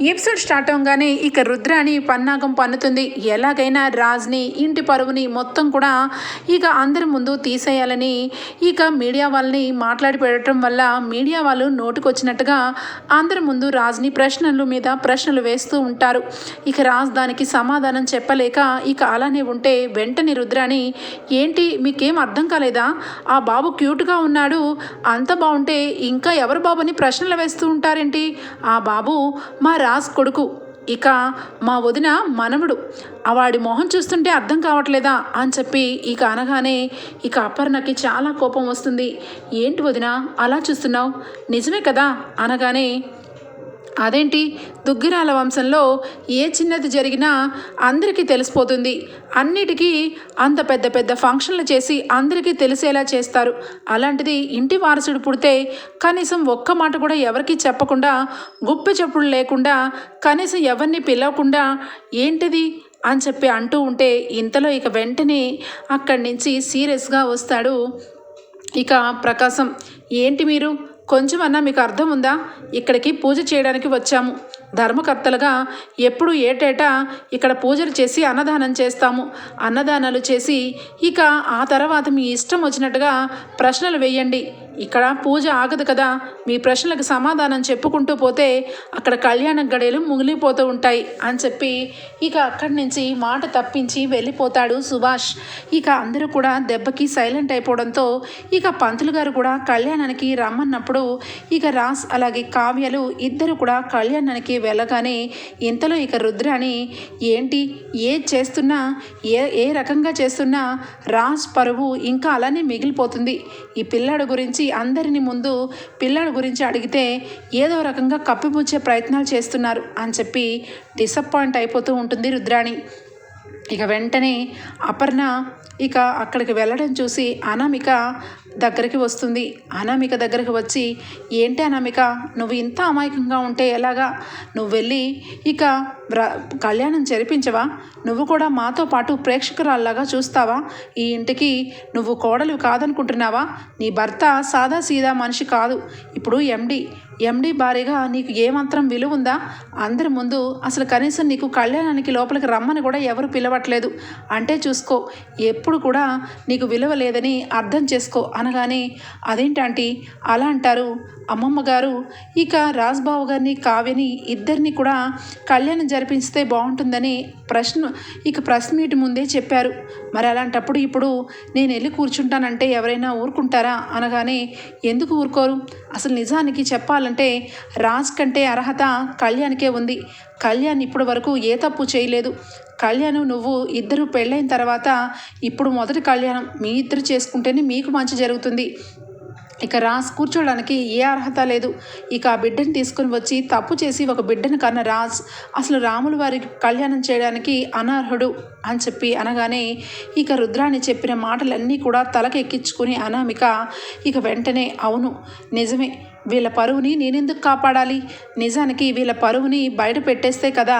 Episode start అవగానే ఇక రుద్రాని పన్నాగం పన్నుతుంది. ఎలాగైనా రాజ్ని ఇంటి పరువుని మొత్తం కూడా ఇక అందరి ముందు తీసేయాలని ఇక మీడియా వాళ్ళని మాట్లాడి పెట్టడం వల్ల మీడియా వాళ్ళు నోటుకొచ్చినట్టుగా అందరి ముందు రాజ్ని ప్రశ్నలు మీద ప్రశ్నలు వేస్తూ ఉంటారు. ఇక రాజ్ దానికి సమాధానం చెప్పలేక ఇక అలానే ఉంటే వెంటనే రుద్రాని ఏంటి మీకేం అర్థం కాలేదా? ఆ బాబు క్యూట్గా ఉన్నాడు. అంత బాగుంటే ఇంకా ఎవరు బాబుని ప్రశ్నలు వేస్తూ ఉంటారేంటి? ఆ బాబు మా రాజ్ కొడుకు. ఇక మా వదిన మనవడు. ఆ వాడి మొహం చూస్తుంటే అర్థం కావట్లేదా? అని చెప్పి ఇక అనగానే ఇక అపర్ణకి చాలా కోపం వస్తుంది. ఏంటి వదిన అలా చూస్తున్నావు? నిజమే కదా? అనగానే అదేంటి? దుగ్గిరాల వంశంలో ఏ చిన్నది జరిగినా అందరికీ తెలిసిపోతుంది. అన్నిటికీ అంత పెద్ద పెద్ద ఫంక్షన్లు చేసి అందరికీ తెలిసేలా చేస్తారు. అలాంటిది ఇంటి వారసుడు పుడితే కనీసం ఒక్క మాట కూడా ఎవరికి చెప్పకుండా గుప్పె చెప్పుడు లేకుండా కనీసం ఎవరిని పిలవకుండా ఏంటిది? అని చెప్పి అంటూ ఉంటే ఇంతలో ఇక వెంటనే అక్కడి నుంచి సీరియస్గా వస్తాడు ఇక ప్రకాశం. ఏంటి మీరు? కొంచెమన్నా మీకు అర్థం ఉందా? ఇక్కడికి పూజ చేయడానికి వచ్చాము. ధర్మకర్తలుగా ఎప్పుడు ఏటేటా ఇక్కడ పూజలు చేసి అన్నదానం చేస్తాము. అన్నదానాలు చేసి ఇక ఆ తర్వాత మీ ఇష్టం వచ్చినట్టుగా ప్రశ్నలు వేయండి. ఇక్కడ పూజ ఆగదు కదా. మీ ప్రశ్నలకు సమాధానం చెప్పుకుంటూ పోతే అక్కడ కళ్యాణ గడియలు ముగిలిపోతూ ఉంటాయి అని చెప్పి ఇక అక్కడి నుంచి మాట తప్పించి వెళ్ళిపోతాడు సుభాష్. ఇక అందరూ కూడా దెబ్బకి సైలెంట్ అయిపోవడంతో ఇక పంతులు గారు కూడా కళ్యాణానికి రమ్మన్నప్పుడు ఇక రాస్ అలాగే కావ్యలు ఇద్దరు కూడా కళ్యాణానికి వెళ్ళగానే ఇంతలో ఇక రుద్రాని ఏంటి? ఏ చేస్తున్నా? ఏ ఏ రకంగా చేస్తున్నా? రాజ్ పరువు ఇంకా అలానే మిగిలిపోతుంది. ఈ పిల్లాడు గురించి అందరిని ముందు పిల్లాడు గురించి అడిగితే ఏదో రకంగా కప్పిపుచ్చే ప్రయత్నాలు చేస్తున్నారు అని చెప్పి డిసప్పాయింట్ అయిపోతూ ఉంటుంది రుద్రాణి. ఇక వెంటనే అపర్ణ ఇక అక్కడికి వెళ్ళడం చూసి అనామిక దగ్గరికి వస్తుంది. అనామిక దగ్గరికి వచ్చి ఏంటి అనామిక? నువ్వు ఇంత అమాయకంగా ఉంటే ఎలాగా? నువ్వు వెళ్ళి ఇక వ్ర- కళ్యాణం జరిపించవా? నువ్వు కూడా మాతో పాటు ప్రేక్షకురాల్లాగా చూస్తావా? ఈ ఇంటికి నువ్వు కోడలు కాదనుకుంటున్నావా? నీ భర్త సాదా సీదా మనిషి కాదు. ఇప్పుడు ఎండి ఎండి భారీగా నీకు ఏమాత్రం విలువ ఉందా? అందరి ముందు అసలు కనీసం నీకు కళ్యాణానికి లోపలికి రమ్మని కూడా ఎవరు పిలవట్లేదు. అంటే చూసుకో ఎప్పుడు కూడా నీకు విలువ లేదని అర్థం చేసుకో అనగానే అదేంటంటే అలా అంటారు. అమ్మమ్మ గారు ఇక రాజ్బాబు గారిని కావ్యని ఇద్దరిని కూడా కళ్యాణం జరిపిస్తే బాగుంటుందని ప్రశ్న ఇక ప్రెస్ మీట్ ముందే చెప్పారు. మరి అలాంటప్పుడు ఇప్పుడు నేను వెళ్ళి కూర్చుంటానంటే ఎవరైనా ఊరుకుంటారా? అనగానే ఎందుకు ఊరుకోరు? అసలు నిజానికి చెప్పాలంటే రాజ్ కంటే అర్హత కళ్యాణ్కే ఉంది. కళ్యాణ్ ఇప్పటి వరకు ఏ తప్పు చేయలేదు. కళ్యాణ్ నువ్వు ఇద్దరు పెళ్ళైన తర్వాత ఇప్పుడు మొదటి కళ్యాణం. మీ ఇద్దరు చేసుకుంటేనే మీకు మంచి జరుగుతుంది. ఇక రాజ్ కూర్చోడానికి ఏ అర్హత లేదు. ఇక ఆ బిడ్డను తీసుకుని వచ్చి తప్పు చేసి ఒక బిడ్డను కన్న రాజ్ అసలు రాములు వారికి కళ్యాణం చేయడానికి అనర్హుడు అని చెప్పి అనగానే ఇక రుద్రాని చెప్పిన మాటలన్నీ కూడా తలకెక్కించుకుని అనామిక ఇక వెంటనే అవును నిజమే. వీళ్ళ పరువుని నేనెందుకు కాపాడాలి? నిజానికి వీళ్ళ పరువుని బయట పెట్టేస్తే కదా?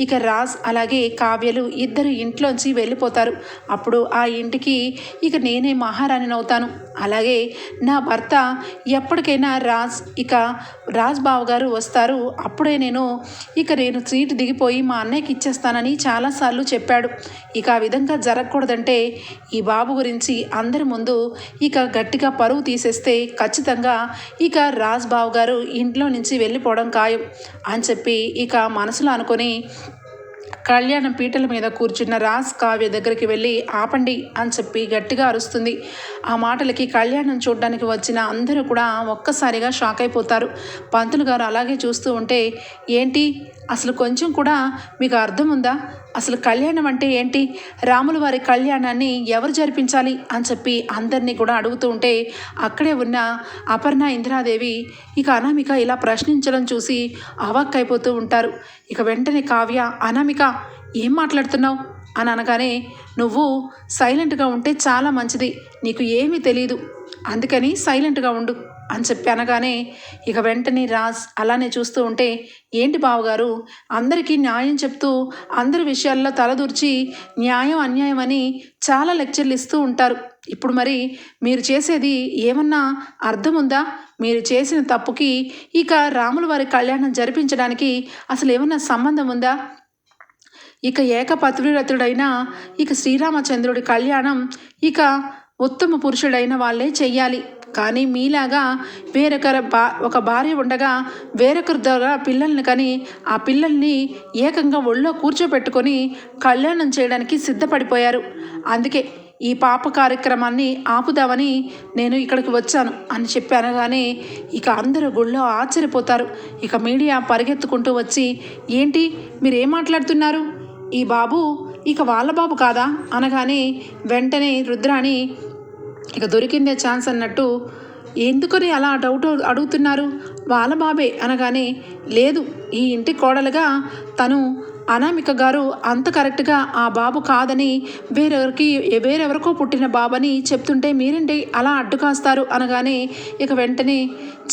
ఇక రాజ్ అలాగే కావ్యలు ఇద్దరు ఇంట్లోంచి వెళ్ళిపోతారు. అప్పుడు ఆ ఇంటికి ఇక నేనే మహారాణిని అవుతాను. అలాగే నా భర్త ఎప్పటికైనా రాజ్ ఇక రాజ్ బావ గారు వస్తారు. అప్పుడే నేను ఇక నేను సీటు దిగిపోయి మా అన్నయ్యకి ఇచ్చేస్తానని చాలాసార్లు చెప్పాడు. ఇక ఆ విధంగా జరగకూడదంటే ఈ బాబు గురించి అందరి ముందు ఇక గట్టిగా పరువు తీసేస్తే ఖచ్చితంగా ఇక రాజ్ బావు గారు ఇంట్లో నుంచి వెళ్ళిపోవడం ఖాయం అని చెప్పి ఇక మనసులో అనుకొని కళ్యాణం పీటల మీద కూర్చున్న రాజ్ కావ్య దగ్గరికి వెళ్ళి ఆపండి అని చెప్పి గట్టిగా అరుస్తుంది. ఆ మాటలకి కళ్యాణం చూడడానికి వచ్చిన అందరూ కూడా ఒక్కసారిగా షాక్ అయిపోతారు. పంతులు గారు అలాగే చూస్తూ ఉంటే ఏంటి? అసలు కొంచెం కూడా మీకు అర్థం ఉందా? అసలు కళ్యాణం అంటే ఏంటి? రాముల వారి కళ్యాణాన్ని ఎవరు జరిపించాలి అని చెప్పి అందరినీ కూడా అడుగుతూ ఉంటే అక్కడే ఉన్న అపర్ణ ఇందిరాదేవి ఇక అనామిక ఇలా ప్రశ్నించడం చూసి అవాక్కైపోతూ ఉంటారు. ఇక వెంటనే కావ్య అనామిక ఏం మాట్లాడుతున్నావు? అని అనగానే నువ్వు సైలెంట్గా ఉంటే చాలా మంచిది నీకు ఏమీ తెలియదు అందుకని సైలెంట్గా ఉండు. అని చెప్పి అనగానే ఇక వెంటనే రాజ్ అలానే చూస్తూ ఉంటే ఏంటి బావగారు? అందరికీ న్యాయం చెప్తూ అందరి విషయాల్లో తలదూర్చి న్యాయం అన్యాయం అని చాలా లెక్చర్లు ఇస్తూ ఉంటారు. ఇప్పుడు మరి మీరు చేసేది ఏమన్నా అర్థం ఉందా? మీరు చేసిన తప్పుకి ఇక రాముల వారి కళ్యాణం జరిపించడానికి అసలు ఏమన్నా సంబంధం ఉందా? ఇక ఏకపత్రిరతుడైన ఇక శ్రీరామచంద్రుడి కళ్యాణం ఇక ఉత్తమ పురుషుడైన వాళ్ళే చెయ్యాలి. కానీ మీలాగా వేరొకరు బా ఒక భార్య ఉండగా వేరొకరి ద్వారా పిల్లల్ని కానీ ఆ పిల్లల్ని ఏకంగా ఒళ్ళో కూర్చోబెట్టుకొని కళ్యాణం చేయడానికి సిద్ధపడిపోయారు. అందుకే ఈ పాప కార్యక్రమాన్ని ఆపుదామని నేను ఇక్కడికి వచ్చాను అని చెప్పి అనగానే ఇక అందరూ గుళ్ళో ఆశ్చర్యపోతారు. ఇక మీడియా పరిగెత్తుకుంటూ వచ్చి ఏంటి? మీరు ఏం మాట్లాడుతున్నారు? ఈ బాబు ఇక వాళ్ళ బాబు కాదా? అనగానే వెంటనే రుద్రాణి ఇక దొరికిందే ఛాన్స్ అన్నట్టు ఎందుకని అలా డౌట్ అడుగుతున్నారు? వాళ్ళ బాబే అనగానే లేదు ఈ ఇంటి కోడలుగా తను అనామిక గారు అంత కరెక్ట్గా ఆ బాబు కాదని వేరెవరికి వేరెవరికో పుట్టిన బాబని చెప్తుంటే మీరేంటి అలా అడ్డు కాస్తారు అనగానే ఇక వెంటనే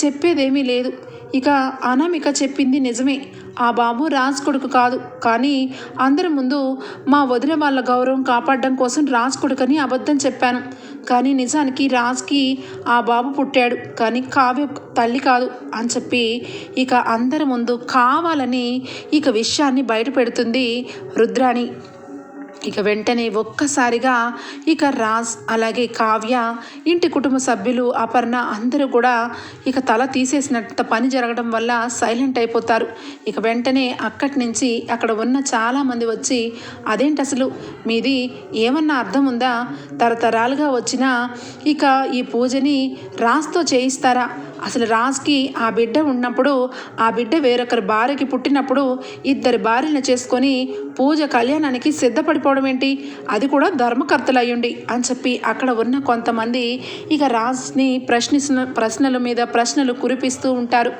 చెప్పేదేమీ లేదు. ఇక అనామిక చెప్పింది నిజమే. ఆ బాబు రాజ్ కొడుకు కాదు. కానీ అందరి ముందు మా వదిన వాళ్ళ గౌరవం కాపాడడం కోసం రాజ్ కొడుకని అబద్ధం చెప్పాను. కానీ నిజానికి రాజ్కి ఆ బాబు పుట్టాడు. కానీ కావ్య తల్లి కాదు అని చెప్పి ఇక అందరి ముందు కావాలని ఇక విషయాన్ని బయట పెడుతుంది రుద్రాణి. ఇక వెంటనే ఒక్కసారిగా ఇక రాజ్ అలాగే కావ్య ఇంటి కుటుంబ సభ్యులు అపర్ణ అందరూ కూడా ఇక తల తీసేసినంత పని జరగడం వల్ల సైలెంట్ అయిపోతారు. ఇక వెంటనే అక్కడి నుంచి అక్కడ ఉన్న చాలామంది వచ్చి అదేంటి అసలు? మీది ఏమన్నా అర్థం ఉందా? తరతరాలుగా వచ్చిన ఇక ఈ పూజని రాజ్తో చేయిస్తారా? అసలు రాజ్కి ఆ బిడ్డ ఉన్నప్పుడు ఆ బిడ్డ వేరొకరి భార్యకి పుట్టినప్పుడు ఇద్దరి భార్యను చేసుకొని పూజ కళ్యాణానికి సిద్ధపడిపోవడం ఏంటి? అది కూడా ధర్మకర్తలు అయ్యుండి అని చెప్పి అక్కడ ఉన్న కొంతమంది ఇక రాజ్ని ప్రశ్నిస్తున్న ప్రశ్నల మీద ప్రశ్నలు కురిపిస్తూ ఉంటారు.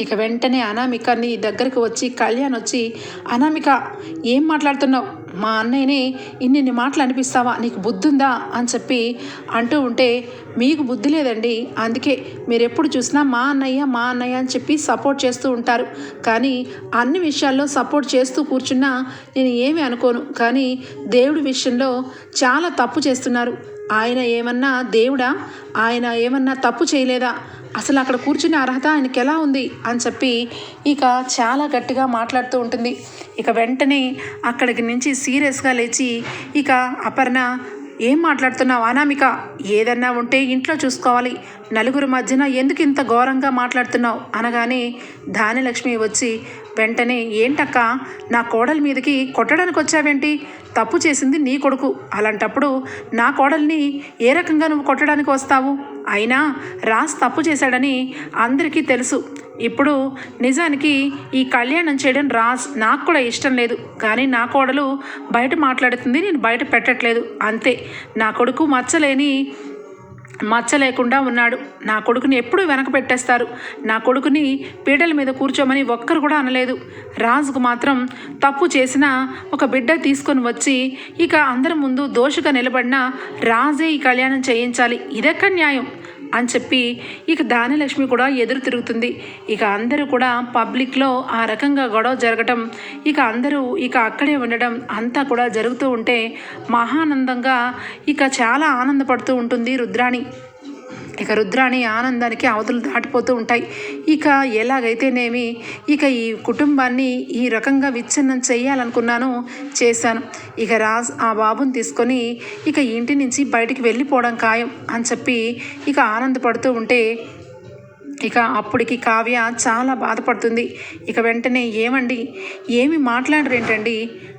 ఇక వెంటనే అనామికని దగ్గరికి వచ్చి కళ్యాణ్ వచ్చి అనామిక ఏం మాట్లాడుతున్నావు? మా అన్నయ్యని ఇన్నిన్ని మాటలు అనిపిస్తావా? నీకు బుద్ధి ఉందా అని చెప్పి అంటూ ఉంటే మీకు బుద్ధి లేదండి. అందుకే మీరు ఎప్పుడు చూసినా మా అన్నయ్య మా అన్నయ్య అని చెప్పి సపోర్ట్ చేస్తూ ఉంటారు. కానీ అన్ని విషయాల్లో సపోర్ట్ చేస్తూ కూర్చున్నా నేను ఏమి అనుకోను. కానీ దేవుడి విషయంలో చాలా తప్పు చేస్తున్నారు. ఆయన ఏమన్నా దేవుడా? ఆయన ఏమన్నా తప్పు చేయలేదా? అసలు అక్కడ కూర్చునే అర్హత ఆయనకి ఎలా ఉంది? అని చెప్పి ఇక చాలా గట్టిగా మాట్లాడుతూ ఉంటుంది. ఇక వెంటనే అక్కడికి నుంచి సీరియస్గా లేచి ఇక అపర్ణ ఏం మాట్లాడుతున్నావు అనామిక? ఏదన్నా ఉంటే ఇంట్లో చూసుకోవాలి. నలుగురు మధ్యన ఎందుకు ఇంత ఘోరంగా మాట్లాడుతున్నావు? అనగానే ధాన్యలక్ష్మి వచ్చి వెంటనే ఏంటక్క నా కోడలి మీదకి కొట్టడానికి వచ్చావేంటి? తప్పు చేసింది నీ కొడుకు. అలాంటప్పుడు నా కోడల్ని ఏ రకంగా నువ్వు కొట్టడానికి వస్తావు? అయినా రాజ్ తప్పు చేశాడని అందరికీ తెలుసు. ఇప్పుడు నిజానికి ఈ కళ్యాణం చేయడం రాజ్. నాకు కూడా ఇష్టం లేదు. కానీ నా కోడలు బయట మాట్లాడుతుంది నేను బయట పెట్టట్లేదు. అంతే. నా కొడుకు మచ్చలేని మచ్చ లేకుండా ఉన్నాడు. నా కొడుకుని ఎప్పుడూ వెనక పెట్టేస్తారు. నా కొడుకుని పీటల మీద కూర్చోమని ఒక్కరు కూడా అనలేదు. రాజుకు మాత్రం తప్పు చేసిన ఒక బిడ్డ తీసుకొని వచ్చి ఇక అందరి ముందు దోషగా నిలబడిన రాజే ఈ కళ్యాణం చేయించాలి. ఇదెక్క న్యాయం? అని చెప్పి ఇక దానిలక్ష్మి కూడా ఎదురు తిరుగుతుంది. ఇక అందరూ కూడా పబ్లిక్లో ఆ రకంగా గొడవ జరగటం ఇక అందరూ ఇక అక్కడే ఉండడం అంతా కూడా జరుగుతూ ఉంటే మహానందంగా ఇక చాలా ఆనందపడుతూ ఉంటుంది రుద్రాణి. ఇక రుద్రాణి ఆనందానికి అవతలు దాటిపోతూ ఉంటాయి. ఇక ఎలాగైతేనేమి? ఇక ఈ కుటుంబాన్ని ఈ రకంగా విచ్ఛిన్నం చేయాలనుకున్నాను చేశాను. ఇక రాజ్ ఆ బాబుని తీసుకొని ఇక ఇంటి నుంచి బయటికి వెళ్ళిపోవడం ఖాయం అని చెప్పి ఇక ఆనందపడుతూ ఉంటే ఇక అప్పటికి కావ్య చాలా బాధపడుతుంది. ఇక వెంటనే ఏమండి? ఏమి మాట్లాడరేంటండి?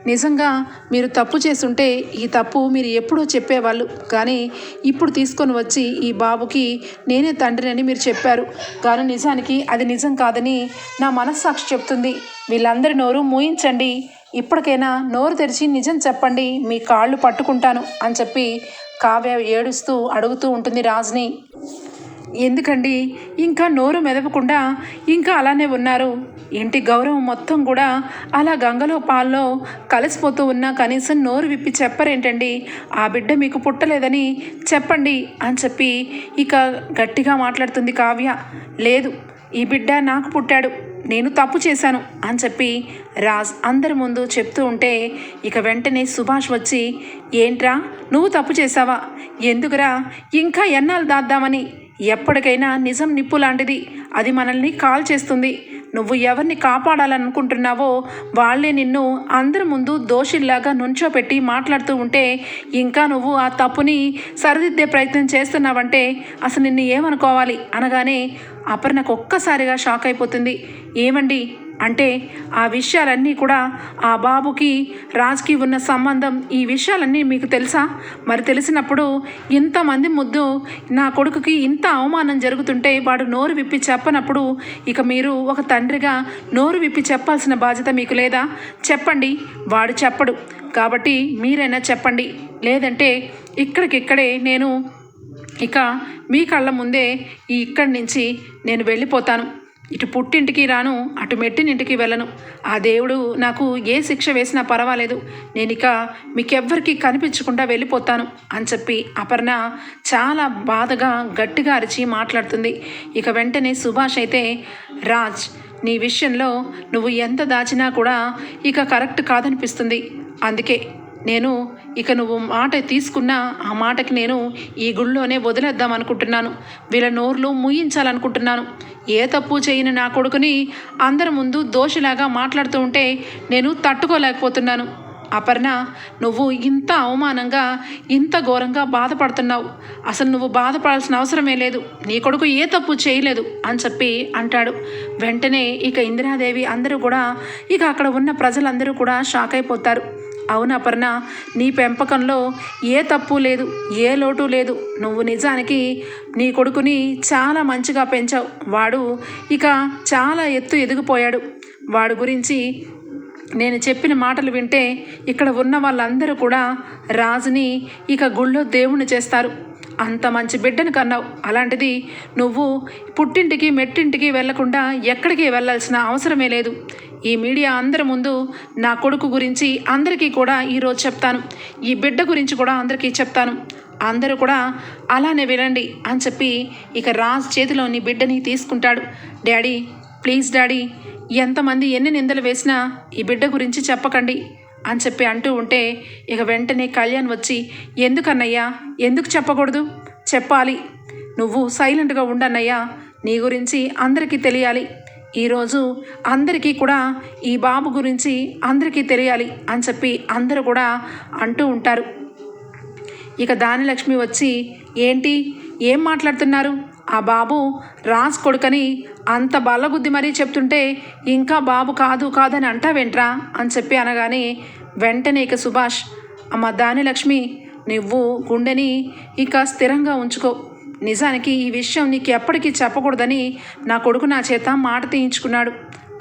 నిజంగా మీరు తప్పు చేస్తుంటే ఈ తప్పు మీరు ఎప్పుడో చెప్పేవాళ్ళు. కానీ ఇప్పుడు తీసుకొని వచ్చి ఈ బాబుకి నేనే తండ్రిని మీరు చెప్పారు. కానీ నిజానికి అది నిజం కాదని నా మనస్సాక్షి చెప్తుంది. వీళ్ళందరి నోరు మూయించండి. ఇప్పటికైనా నోరు తెరిచి నిజం చెప్పండి. మీ కాళ్ళు పట్టుకుంటాను అని చెప్పి కావ్య ఏడుస్తూ అడుగుతూ ఉంటుంది రాజుని. ఎందుకండి? ఇంకా నోరు మెదపకుండా ఇంకా అలానే ఉన్నారు. ఇంటి గౌరవం మొత్తం కూడా అలా గంగలో పాల్లో కలిసిపోతూ ఉన్నా కనీసం నోరు విప్పి చెప్పరేంటండి? ఆ బిడ్డ మీకు పుట్టలేదని చెప్పండి అని చెప్పి ఇక గట్టిగా మాట్లాడుతుంది కావ్య. లేదు ఈ బిడ్డ నాకు పుట్టాడు. నేను తప్పు చేశాను అని చెప్పి రాజ్ అందరి ముందు చెప్తూ ఉంటే ఇక వెంటనే సుభాష్ వచ్చి ఏంట్రా? నువ్వు తప్పు చేశావా? ఎందుకురా? ఇంకా ఎన్నాళ్ళు దాద్దామని? ఎప్పటికైనా నిజం నిప్పు లాంటిది. అది మనల్ని కాల్ చేస్తుంది. నువ్వు ఎవరిని కాపాడాలనుకుంటున్నావో వాళ్ళే నిన్ను అందరి ముందు దోషిల్లాగా నుంచోపెట్టి మాట్లాడుతూ ఉంటే ఇంకా నువ్వు ఆ తప్పుని సరిదిద్దే ప్రయత్నం చేస్తున్నావంటే అసలు నిన్ను ఏమనుకోవాలి? అనగానే అపర్ణకు ఒక్కసారిగా షాక్ అయిపోతుంది. ఏమండి? అంటే ఆ విషయాలన్నీ కూడా ఆ బాబుకి రాజ్కి ఉన్న సంబంధం ఈ విషయాలన్నీ మీకు తెలుసా? మరి తెలిసినప్పుడు ఇంతమంది ముద్దు నా కొడుకుకి ఇంత అవమానం జరుగుతుంటే వాడు నోరు విప్పి చెప్పనప్పుడు ఇక మీరు ఒక తండ్రిగా నోరు విప్పి చెప్పాల్సిన బాధ్యత మీకు లేదా? చెప్పండి వాడు చెప్పడు. కాబట్టి మీరైనా చెప్పండి. లేదంటే ఇక్కడికిక్కడే నేను ఇక మీ కళ్ళ ముందే ఈ ఇక్కడి నుంచి నేను వెళ్ళిపోతాను. ఇటు పుట్టింటికి రాను అటు మెట్టినింటికి వెళ్ళను. ఆ దేవుడు నాకు ఏ శిక్ష వేసినా పర్వాలేదు. నేను ఇక మీకెవ్వరికి కనిపించకుండా వెళ్ళిపోతాను అని చెప్పి అపర్ణ చాలా బాధగా గట్టిగా అరిచి మాట్లాడుతుంది. ఇక వెంటనే సుభాష్ అయితే రాజ్ నీ విషయంలో నువ్వు ఎంత దాచినా కూడా ఇక కరెక్ట్ కాదనిపిస్తుంది. అందుకే నేను ఇక నువ్వు మాట తీసుకున్నా ఆ మాటకి నేను ఈ గుళ్ళోనే వదిలేద్దాం అనుకుంటున్నాను. వీళ్ళ నోర్లు ముయించాలనుకుంటున్నాను. ఏ తప్పు చేయని నా కొడుకుని అందరి ముందు దోషిలాగా మాట్లాడుతూ ఉంటే నేను తట్టుకోలేకపోతున్నాను. అపర్ణ నువ్వు ఇంత అవమానంగా ఇంత ఘోరంగా బాధపడుతున్నావు. అసలు నువ్వు బాధపడాల్సిన అవసరమే లేదు. నీ కొడుకు ఏ తప్పు చేయలేదు అని చెప్పి అంటాడు. వెంటనే ఇక ఇందిరాదేవి అందరూ కూడా ఇక అక్కడ ఉన్న ప్రజలందరూ కూడా షాక్ అయిపోతారు. అవును అపర్ణ? నీ పెంపకంలో ఏ తప్పు లేదు ఏ లోటు లేదు. నువ్వు నిజానికి నీ కొడుకుని చాలా మంచిగా పెంచావు. వాడు ఇక చాలా ఎత్తు ఎదిగిపోయాడు. వాడు గురించి నేను చెప్పిన మాటలు వింటే ఇక్కడ ఉన్న వాళ్ళందరూ కూడా రాజుని ఇక గుళ్ళో దేవుణ్ణి చేస్తారు. అంత మంచి బిడ్డను కన్నావు. అలాంటిది నువ్వు పుట్టింటికి మెట్టింటికి వెళ్ళకుండా ఎక్కడికి వెళ్ళాల్సిన అవసరమే లేదు. ఈ మీడియా అందరి ముందు నా కొడుకు గురించి అందరికీ కూడా ఈరోజు చెప్తాను. ఈ బిడ్డ గురించి కూడా అందరికీ చెప్తాను. అందరూ కూడా అలానే వినండి అని చెప్పి ఇక రాజ్ చేతిలోని బిడ్డని తీసుకుంటాడు. డాడీ ప్లీజ్ డాడీ ఎంతమంది ఎన్ని నిందలు వేసినా ఈ బిడ్డ గురించి చెప్పకండి. అని చెప్పి అంటూ ఉంటే ఇక వెంటనే కళ్యాణ్ వచ్చి ఎందుకన్నయ్యా? ఎందుకు చెప్పకూడదు? చెప్పాలి. నువ్వు సైలెంట్గా ఉండన్నయ్యా. నీ గురించి అందరికీ తెలియాలి. ఈరోజు అందరికీ కూడా ఈ బాబు గురించి అందరికీ తెలియాలి అని చెప్పి అందరూ కూడా అంటూ ఉంటారు. ఇక దానిలక్ష్మి వచ్చి ఏంటి? ఏం మాట్లాడుతున్నారు? ఆ బాబు రాజ్ కొడుకని అంత బల్లగుద్ది మరీ చెప్తుంటే ఇంకా బాబు కాదు కాదని అంటావేంట్రా? అని చెప్పి అనగానే వెంటనే ఇక సుభాష్ అమ్మ దానిలక్ష్మి నువ్వు గుండెని ఇక స్థిరంగా ఉంచుకో. నిజానికి ఈ విషయం నీకు ఎప్పటికీ చెప్పకూడదని నా కొడుకు నా చేత మాట తీయించుకున్నాడు.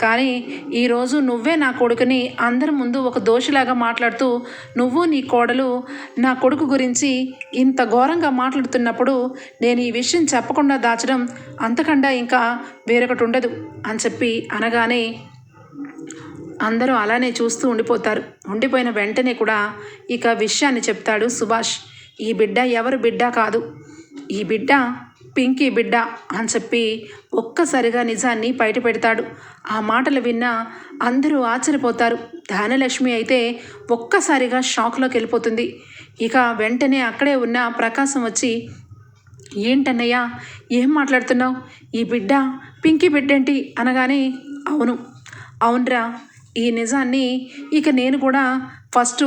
కానీ ఈరోజు నువ్వే నా కొడుకుని అందరి ముందు ఒక దోషిలాగా మాట్లాడుతూ నువ్వు నీ కోడలు నా కొడుకు గురించి ఇంత ఘోరంగా మాట్లాడుతున్నప్పుడు నేను ఈ విషయం చెప్పకుండా దాచడం అంతకన్నా ఇంకా వేరొకటి ఉండదు అని చెప్పి అనగానే అందరూ అలానే చూస్తూ ఉండిపోతారు. ఉండిపోయిన వెంటనే కూడా ఇక విషయాన్ని చెప్తాడు సుభాష్. ఈ బిడ్డ ఎవరు బిడ్డ కాదు. ఈ బిడ్డ పింకీ బిడ్డ అని చెప్పి ఒక్కసారిగా నిజాన్ని బయట పెడతాడు. ఆ మాటలు విన్న అందరూ ఆశ్చర్యపోతారు. ధానలక్ష్మి అయితే ఒక్కసారిగా షాక్లోకి వెళ్ళిపోతుంది. ఇక వెంటనే అక్కడే ఉన్న ప్రకాశం వచ్చి ఏంటన్నయ్యా ఏం మాట్లాడుతున్నావు? ఈ బిడ్డ పింకీ బిడ్డేంటి? అనగానే అవును. అవునరా. ఈ నిజాన్ని ఇక నేను కూడా ఫస్ట్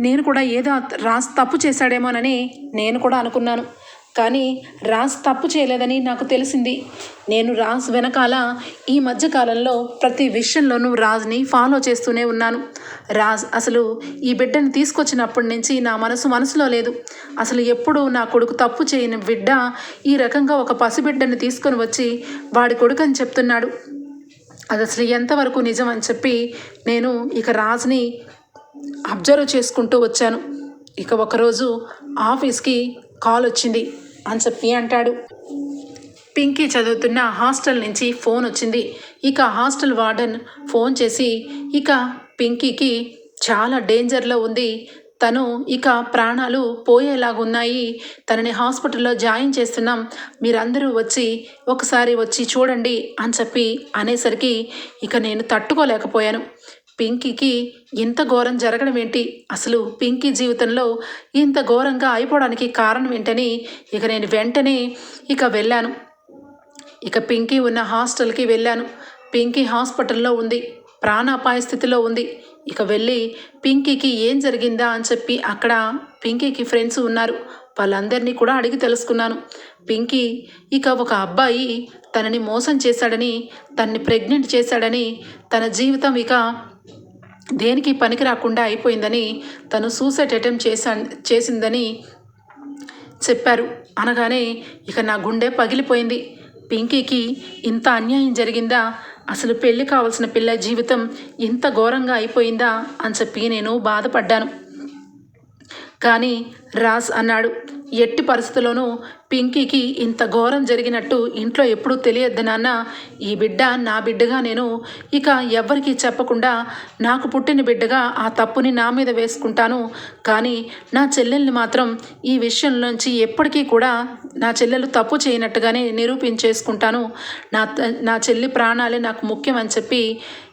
నేను కూడా ఏదో రాజ్ తప్పు చేశాడేమోనని నేను కూడా అనుకున్నాను. కానీ రాజ్ తప్పు చేయలేదని నాకు తెలిసింది. నేను రాజ్ వెనకాల ఈ మధ్యకాలంలో ప్రతి విషయంలోనూ రాజ్ని ఫాలో చేస్తూనే ఉన్నాను. రాజ్ అసలు ఈ బిడ్డని తీసుకొచ్చినప్పటి నుంచి నా మనసు మనసులో లేదు. అసలు ఎప్పుడు నా కొడుకు తప్పు చేయని బిడ్డ ఈ రకంగా ఒక పసిబిడ్డని తీసుకొని వచ్చి వాడి కొడుకు అని చెప్తున్నాడు. అది అసలు ఎంతవరకు నిజం అని చెప్పి నేను ఇక రాజ్ని అబ్జర్వ్ చేసుకుంటూ వచ్చాను. ఇక ఒకరోజు ఆఫీస్కి కాల్ వచ్చింది అని చెప్పి అంటాడు. పింకీ చదువుతున్న హాస్టల్ నుంచి ఫోన్ వచ్చింది. ఇక హాస్టల్ వార్డెన్ ఫోన్ చేసి ఇక పింకీకి చాలా డేంజర్లో ఉంది. తను ఇక ప్రాణాలు పోయేలాగున్నాయి. తనని హాస్పిటల్లో జాయిన్ చేస్తున్నాం. మీరందరూ వచ్చి ఒకసారి వచ్చి చూడండి అని చెప్పి అనేసరికి ఇక నేను తట్టుకోలేకపోయాను. పింకీకి ఇంత ఘోరం జరగడం ఏంటి? అసలు పింకీ జీవితంలో ఇంత ఘోరంగా అయిపోవడానికి కారణం ఏంటని ఇక నేను వెంటనే ఇక వెళ్ళాను. ఇక పింకీ ఉన్న హాస్టల్కి వెళ్ళాను. పింకీ హాస్పిటల్లో ఉంది. ప్రాణాపాయ స్థితిలో ఉంది. ఇక వెళ్ళి పింకీకి ఏం జరిగిందా అని చెప్పి అక్కడ పింకీకి ఫ్రెండ్స్ ఉన్నారు. వాళ్ళందరినీ కూడా అడిగి తెలుసుకున్నాను. పింకీ ఇక ఒక అబ్బాయి తనని మోసం చేశాడని తనని ప్రెగ్నెంట్ చేశాడని తన జీవితం ఇక దేనికి పనికి రాకుండా అయిపోయిందని తను సూసైడ్ అటెంప్ట్ చేశా చేసిందని చెప్పారు. అనగానే ఇక నా గుండె పగిలిపోయింది. పింకీకి ఇంత అన్యాయం జరిగిందా? అసలు పెళ్ళి కావాల్సిన పిల్ల జీవితం ఇంత ఘోరంగా అయిపోయిందా అని చెప్పి నేను బాధపడ్డాను. కానీ రాజ్ అన్నాడు ఎట్టి పరిస్థితుల్లోనూ పింకీకి ఇంత ఘోరం జరిగినట్టు ఇంట్లో ఎప్పుడూ తెలియద్దు నాన్న. ఈ బిడ్డ నా బిడ్డగా నేను. ఇక ఎవ్వరికీ చెప్పకుండా నాకు పుట్టిన బిడ్డగా ఆ తప్పుని నా మీద వేసుకుంటాను. కానీ నా చెల్లెల్ని మాత్రం ఈ విషయం నుంచి ఎప్పటికీ కూడా నా చెల్లెలు తప్పు చేయనట్టుగానే నిరూపించేసుకుంటాను. నా నా చెల్లి ప్రాణాలే నాకు ముఖ్యం అని చెప్పి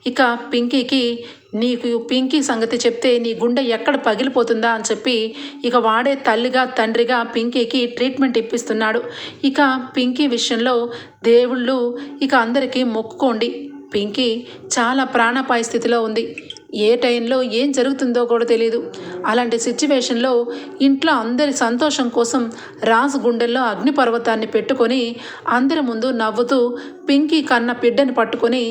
ఇక పింకీకి నీకు పింకీ సంగతి చెప్తే నీ గుండె ఎక్కడ పగిలిపోతుందా అని చెప్పి ఇక వాడే తల్లిగా తండ్రిగా పింకీకి ట్రీట్మెంట్ ఇప్పిస్తున్నాడు ఇక పింకీ విషయంలో దేవుళ్ళు ఇక అందరికీ మొక్కుకోండి. పింకీ చాలా ప్రాణపాయ స్థితిలో ఉంది. ఏ టైంలో ఏం జరుగుతుందో కూడా తెలియదు అలాంటి సిచ్యువేషన్లో ఇంట్లో అందరి సంతోషం కోసం రాజు గుండెల్లో అగ్నిపర్వతాన్ని పెట్టుకొని అందరి ముందు నవ్వుతూ పింకీ కన్న బిడ్డని పట్టుకొని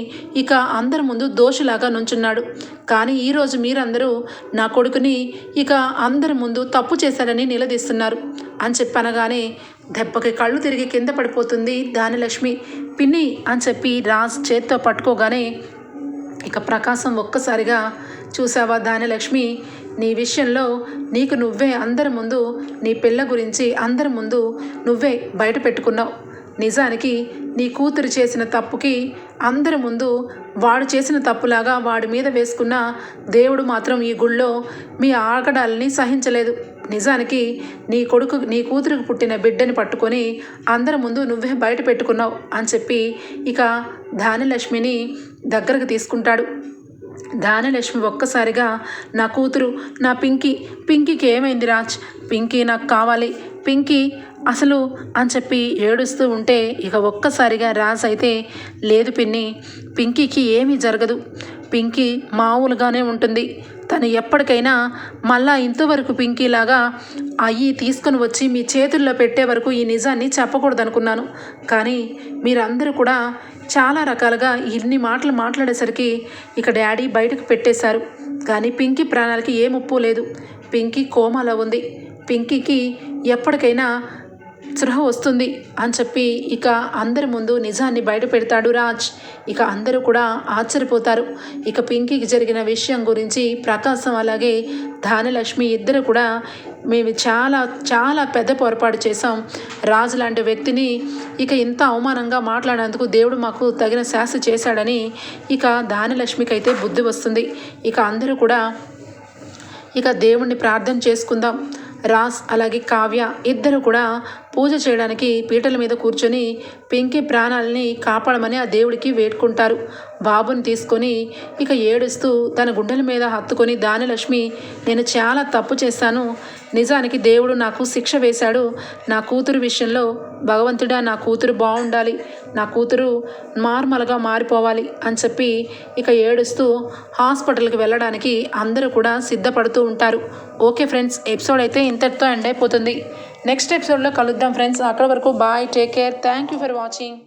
ఇక అందరి ముందు దోషిలాగా నుంచున్నాడు. కానీ ఈరోజు మీరందరూ నా కొడుకుని ఇక అందరి ముందు తప్పు చేశారని నిలదీస్తున్నారు అని చెప్పనగానే దెబ్బకి కళ్ళు తిరిగి కింద పడిపోతుంది దానిలక్ష్మి పిన్ని అని చెప్పి రాజ్ చేత్తో పట్టుకోగానే ఇక ప్రకాశం ఒక్కసారిగా చూసావా దానిలక్ష్మి నీ విషయంలో నీకు నువ్వే అందరి ముందు నీ పిల్ల గురించి అందరి ముందు నువ్వే బయట పెట్టుకున్నావు. నిజానికి నీ కూతురు చేసిన తప్పుకి అందరి ముందు వాడు చేసిన తప్పులాగా వాడి మీద వేసుకున్న దేవుడు మాత్రం ఈ గుళ్ళో మీ ఆగడాలని సహించలేదు. నిజానికి నీ కొడుకు నీ కూతురికి పుట్టిన బిడ్డని పట్టుకొని అందరి ముందు నువ్వే బయట పెట్టుకున్నావు అని చెప్పి ఇక ధానిలక్ష్మిని దగ్గరకు తీసుకుంటాడు. దానలక్ష్మి ఒక్కసారిగా నా కూతురు నా పింకీ పింకీకి ఏమైంది రాజ్? పింకీ నాకు కావాలి పింకీ అసలు అని చెప్పి ఏడుస్తూ ఉంటే ఇక ఒక్కసారిగా రాజ్ అయితే లేదు పిన్ని పింకీకి ఏమీ జరగదు. పింకీ మామూలుగానే ఉంటుంది. తను ఎప్పటికైనా మళ్ళా ఇంతవరకు పింకీలాగా అయ్యి తీసుకుని వచ్చి మీ చేతుల్లో పెట్టే వరకు ఈ నిజాన్ని చెప్పకూడదు అనుకున్నాను కానీ మీరందరూ కూడా చాలా రకాలుగా ఇన్ని మాటలు మాట్లాడేసరికి ఇక డాడీ బయటకు పెట్టేశారు. కానీ పింకీ ప్రాణాలకి ఏ ముప్పు లేదు. పింకీ కోమాలో ఉంది. పింకీకి ఎప్పటికైనా స్పృహ వస్తుంది అని చెప్పి ఇక అందరి ముందు నిజాన్ని బయట పెడతాడు రాజ్. ఇక అందరూ కూడా ఆశ్చర్యపోతారు. ఇక పింకీకి జరిగిన విషయం గురించి ప్రకాశం అలాగే ధానలక్ష్మి ఇద్దరు కూడా మేము చాలా చాలా పెద్ద పొరపాటు చేసాం రాజు లాంటి వ్యక్తిని ఇక ఇంత అవమానంగా మాట్లాడేందుకు దేవుడు మాకు తగిన శాస్త్ర చేశాడని ఇక ధానలక్ష్మికి అయితే బుద్ధి వస్తుంది. ఇక అందరూ కూడా ఇక దేవుణ్ణి ప్రార్థన చేసుకుందాం. రాస్ అలాగే కావ్య ఇద్దరు కూడా పూజ చేయడానికి పీటల మీద కూర్చొని పింకీ ప్రాణాలని కాపాడమని ఆ దేవుడికి వేడుకుంటారు. బాబుని తీసుకొని ఇక ఏడుస్తూ తన గుండెల మీద హత్తుకొని దానిలక్ష్మి నేను చాలా తప్పు చేశాను. నిజానికి దేవుడు నాకు శిక్ష వేశాడు. నా కూతురు విషయంలో భగవంతుడా నా కూతురు బాగుండాలి. నా కూతురు నార్మల్గా మారిపోవాలి అని చెప్పి ఇక ఏడుస్తూ హాస్పిటల్కి వెళ్ళడానికి అందరూ కూడా సిద్ధపడుతూ ఉంటారు. ఓకే ఫ్రెండ్స్ ఎపిసోడ్ అయితే ఇంతటితో ఎండ్ అయిపోతుంది. నెక్స్ట్ ఎపిసోడ్లో కలుద్దాం ఫ్రెండ్స్. అక్కడ వరకు bye take care. Thank you for watching.